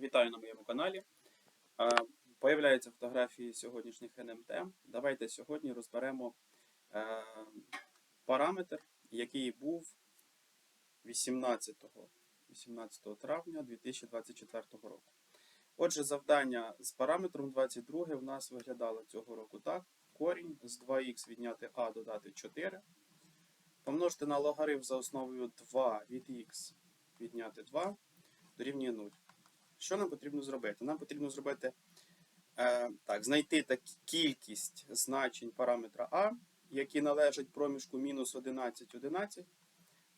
Вітаю на моєму каналі. Появляються фотографії сьогоднішніх НМТ. Давайте сьогодні розберемо е, параметр, який був 18, 18 травня 2024 року. Отже, завдання з параметром 22 в нас виглядало цього року так. Корінь з 2х відняти а додати 4. Помножити на логарифм за основою 2 від х відняти 2 дорівнює 0. Що нам потрібно зробити? Нам потрібно зробити е, так, знайти так, кількість значень параметра А, які належать проміжку мінус 11, 11,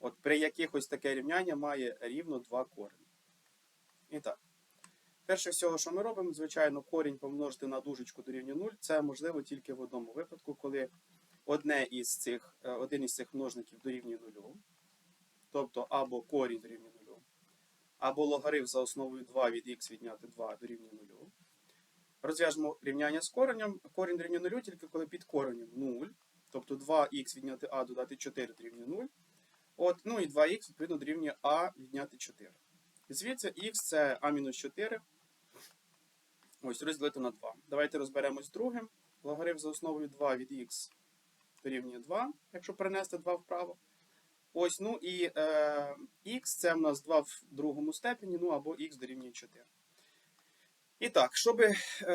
от при якихось таке рівняння має рівно 2 корені. І так. Перше всього, що ми робимо, звичайно, корінь помножити на дужечку дорівнює 0. Це можливо тільки в одному випадку, коли одне із цих, е, один із цих множників дорівнює 0. Тобто або корінь дорівнює 0, або логарифм за основою 2 від х відняти 2 дорівнює 0. Розв'яжемо рівняння з коренем. Корінь дорівнює 0 тільки коли під коренем 0. Тобто 2х відняти а додати 4 дорівнює 0. От, ну і 2х відповідно дорівнює а відняти 4. І звідси х це а-4. Ось розділити на 2. Давайте розберемось другим. Логарифм за основою 2 від х дорівнює 2, якщо перенести 2 вправо. Ось, ну і е, х це в нас 2 в другому степені, ну або х дорівнює 4. І так, щоб е,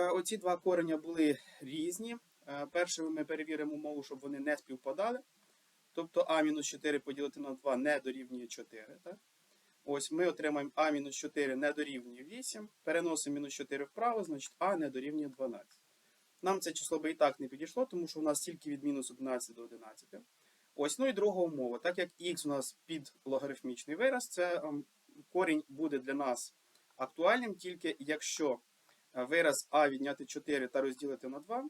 оці два корення були різні, е, перше ми перевіримо умову, щоб вони не співпадали. Тобто а-4 поділити на 2 не дорівнює 4. Так? Ось ми отримаємо а-4 не дорівнює 8. Переносимо мінус 4 вправо, значить а не дорівнює 12. Нам це число би і так не підійшло, тому що у нас тільки від мінус 11 до 11. Ось, ну і друга умова. Так як х у нас під логарифмічний вираз, це ем, корінь буде для нас актуальним тільки якщо е, вираз а відняти 4 та розділити на 2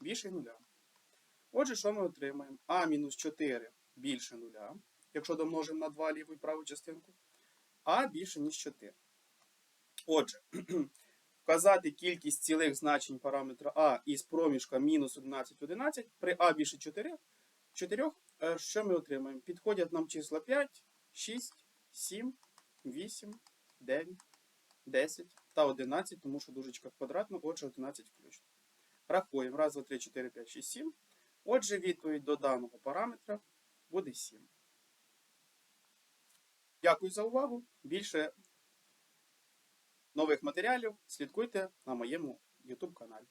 більше нуля. Отже, що ми отримаємо? а мінус 4 більше нуля, якщо домножимо на 2 ліву і праву частинку, а більше, ніж 4. Отже, вказати кількість цілих значень параметра а із проміжка мінус 11, 11 при а більше 4, 4 е, що ми отримаємо? Підходять нам числа 5, 6, 7, 8, 9, 10 та 11, тому що дужечка квадратна, отже 11 включно. Рахуємо. Раз, два, три, 4, 5, 6, 7. Отже, відповідь до даного параметра буде 7. Дякую за увагу. Більше нових матеріалів слідкуйте на моєму YouTube каналі.